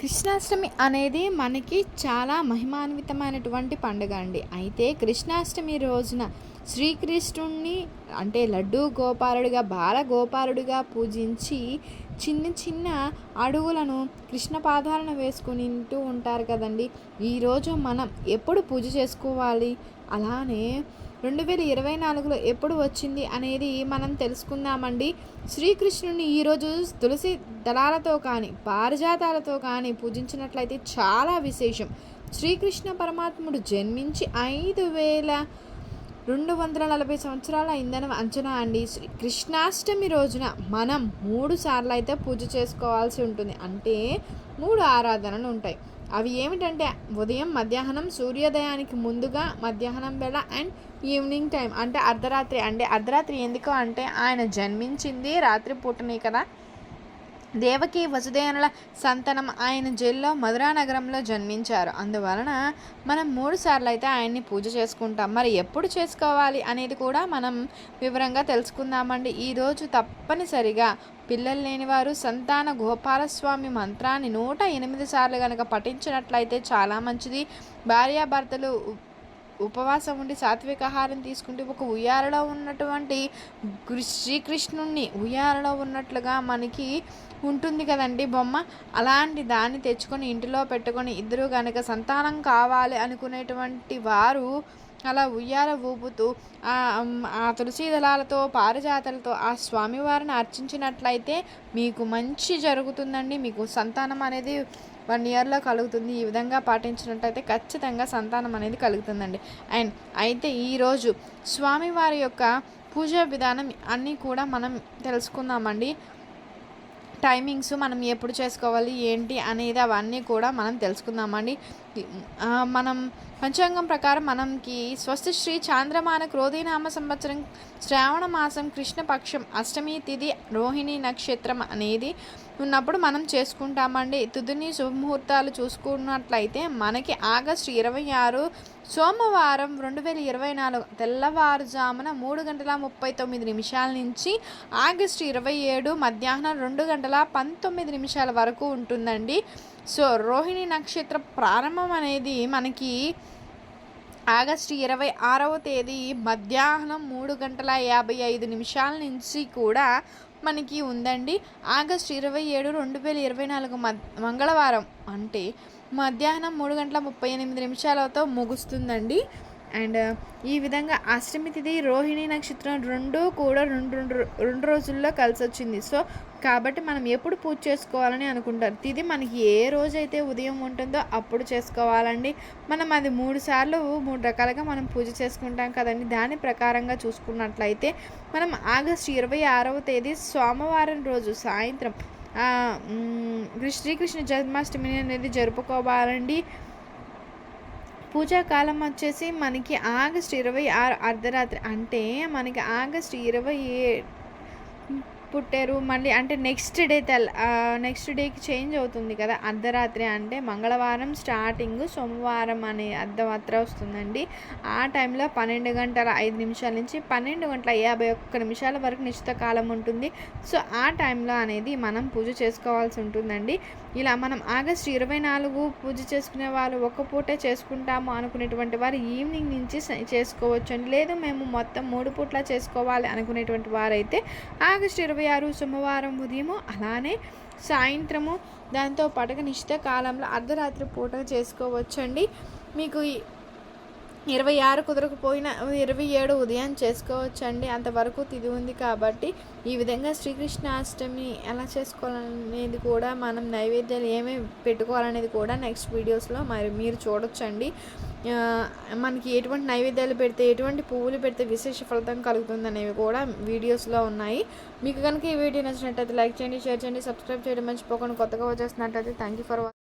కృష్ణాష్టమి అనేది మనకి చాలా మహిమాన్వితమైనటువంటి పండుగ అండి. అయితే కృష్ణాష్టమి రోజున శ్రీకృష్ణుణ్ణి అంటే లడ్డూ గోపాలుడిగా బాల గోపాలుడిగా పూజించి చిన్న చిన్న అడుగులను కృష్ణ పాదాలను వేసుకునింటూ ఉంటారు కదండి. ఈరోజు మనం ఎప్పుడు పూజ చేసుకోవాలి? అలానే రెండు వేల ఇరవై నాలుగులో ఎప్పుడు వచ్చింది అనేది మనం తెలుసుకుందామండి. శ్రీకృష్ణుని ఈరోజు తులసి దళాలతో కానీ పారిజాతాలతో కానీ పూజించినట్లయితే చాలా విశేషం. శ్రీకృష్ణ పరమాత్ముడు జన్మించి ఐదు వేల రెండు వందల నలభై సంవత్సరాల అయిందని అంచనా అండి. శ్రీ కృష్ణాష్టమి రోజున మనం మూడు సార్లు అయితే పూజ చేసుకోవాల్సి ఉంటుంది. అంటే మూడు ఆరాధనలు ఉంటాయి. అవి ఏమిటంటే ఉదయం మధ్యాహ్నం సూర్యోదయానికి ముందుగా మధ్యాహ్నం వేళ అండ్ ఈవినింగ్ టైం. అంటే అర్ధరాత్రి. అంటే అర్ధరాత్రి ఎందుకు అంటే ఆయన జన్మించింది రాత్రి పూటనే కదా. దేవకి వసుదేనుల సంతానం ఆయన జైల్లో మధురా నగరంలో జన్మించారు. అందువలన మనం మూడు సార్లు అయితే ఆయన్ని పూజ చేసుకుంటాం. మరి ఎప్పుడు చేసుకోవాలి అనేది కూడా మనం వివరంగా తెలుసుకుందామండి. ఈరోజు తప్పనిసరిగా పిల్లలు లేనివారు సంతాన గోపాలస్వామి మంత్రాన్ని నూట ఎనిమిది సార్లు కనుక పఠించినట్లయితే చాలా మంచిది. భార్యాభర్తలు ఉపవాసం ఉండి సాత్విక ఆహారం తీసుకుంటే ఒక ఉయ్యాలలో ఉన్నటువంటి శ్రీకృష్ణుణ్ణి ఉయ్యాలలో ఉన్నట్లుగా మనకి ఉంటుంది కదండి బొమ్మ. అలాంటి దాన్ని తెచ్చుకొని ఇంటిలో పెట్టుకొని ఇద్దరు కనుక సంతానం కావాలి అనుకునేటువంటి వారు అలా ఉయ్యాల ఊపుతూ ఆ తులసి దళాలతో పారిజాతలతో ఆ స్వామివారిని అర్చించినట్లయితే మీకు మంచి జరుగుతుందండి. మీకు సంతానం అనేది వన్ ఇయర్లో కలుగుతుంది. ఈ విధంగా పాటించినట్టయితే ఖచ్చితంగా సంతానం అనేది కలుగుతుందండి. అండ్ అయితే ఈరోజు స్వామివారి యొక్క పూజా విధానం అన్నీ కూడా మనం తెలుసుకుందామండి. టైమింగ్స్ మనం ఎప్పుడు చేసుకోవాలి ఏంటి అనేది అవన్నీ కూడా మనం తెలుసుకుందామండి. మనం పంచాంగం ప్రకారం మనకి స్వస్తి శ్రీ చాంద్రమాన క్రోధీనామ సంవత్సరం శ్రావణ మాసం కృష్ణపక్షం అష్టమి తిథి రోహిణి నక్షత్రం అనేది ఉన్నప్పుడు మనం చేసుకుంటామండి. తుదిని శుభముహూర్తాలు చూసుకున్నట్లయితే మనకి ఆగస్టు ఇరవై ఆరు సోమవారం రెండు వేల ఇరవై నాలుగు తెల్లవారుజామున మూడు గంటల ముప్పై తొమ్మిది నిమిషాల నుంచి ఆగస్టు ఇరవై ఏడు మధ్యాహ్నం రెండు గంటల పంతొమ్మిది నిమిషాల వరకు ఉంటుందండి. సో రోహిణి నక్షత్ర ప్రారంభం అనేది మనకి ఆగస్టు ఇరవై ఆరవ తేదీ మధ్యాహ్నం మూడు గంటల యాభై ఐదు నిమిషాల నుంచి కూడా మనకి ఉందండి. ఆగస్టు ఇరవై ఏడు రెండు వేల ఇరవై నాలుగు మంగళవారం అంటే మధ్యాహ్నం మూడు గంటల ముప్పై ఎనిమిది నిమిషాలతో ముగుస్తుందండి. అండ్ ఈ విధంగా అష్టమి తిథి రోహిణి నక్షత్రం రెండు కూడా రెండు రెండు రెండు రోజుల్లో కలిసి వచ్చింది సో కాబట్టి మనం ఎప్పుడు పూజ చేసుకోవాలని అనుకుంటారు. తిది మనకి ఏ రోజైతే ఉదయం ఉంటుందో అప్పుడు చేసుకోవాలండి. మనం అది మూడు సార్లు మూడు రకాలుగా మనం పూజ చేసుకుంటాం కదండి. దాని ప్రకారంగా చూసుకున్నట్లయితే మనం ఆగస్టు ఇరవై ఆరవ తేదీ సోమవారం రోజు సాయంత్రం శ్రీకృష్ణ జన్మాష్టమి అనేది జరుపుకోవాలండి. పూజాకాలం వచ్చేసి మనకి ఆగస్ట్ ఇరవై ఆరు అర్ధరాత్రి. అంటే మనకి ఆగస్ట్ ఇరవై ఏ పుట్టారు. మళ్ళీ అంటే నెక్స్ట్ డే తెల్ నెక్స్ట్ డేకి చేంజ్ అవుతుంది కదా. అర్ధరాత్రి అంటే మంగళవారం స్టార్టింగ్ సోమవారం అనే అర్ధరాత్రి వస్తుందండి. ఆ టైంలో పన్నెండు గంటల ఐదు నిమిషాల నుంచి పన్నెండు గంటల యాభై ఒక్క నిమిషాల వరకు నిశ్చిత కాలం ఉంటుంది. సో ఆ టైంలో అనేది మనం పూజ చేసుకోవాల్సి ఉంటుందండి. ఇలా మనం ఆగస్ట్ ఇరవై నాలుగు పూజ చేసుకునే వాళ్ళు ఒక పూటే చేసుకుంటాము అనుకునేటువంటి వారు ఈవినింగ్ నుంచి చేసుకోవచ్చు అండి లేదు మేము మొత్తం మూడు పూట్ల చేసుకోవాలి అనుకునేటువంటి వారైతే ఆగస్ట్ ఇరవై ఆరు సోమవారం ఉదయము అలానే సాయంత్రము దాంతో పాటుగా నిశ్చిత కాలంలో అర్ధరాత్రి పూట చేసుకోవచ్చండి. మీకు ఇరవై ఆరు కుదరకపోయినా ఇరవై ఏడు ఉదయం చేసుకోవచ్చండి. అంతవరకు తిది ఉంది కాబట్టి ఈ విధంగా శ్రీకృష్ణాష్టమి ఎలా చేసుకోవాలనేది కూడా మనం నైవేద్యాలు ఏమేమి పెట్టుకోవాలనేది కూడా నెక్స్ట్ వీడియోస్లో మరి మీరు చూడొచ్చండి. మనకి ఎటువంటి నైవేద్యాలు పెడితే ఎటువంటి పువ్వులు పెడితే విశేష ఫలితం కలుగుతుంది అనేవి కూడా వీడియోస్లో ఉన్నాయి. మీకు కనుక ఈ వీడియో నచ్చినట్టయితే లైక్ చేయండి షేర్ చేయండి సబ్స్క్రైబ్ చేయడం మర్చిపోకుండా కొత్తగా వచ్చేస్తున్నట్టయితే థ్యాంక్ యూ ఫర్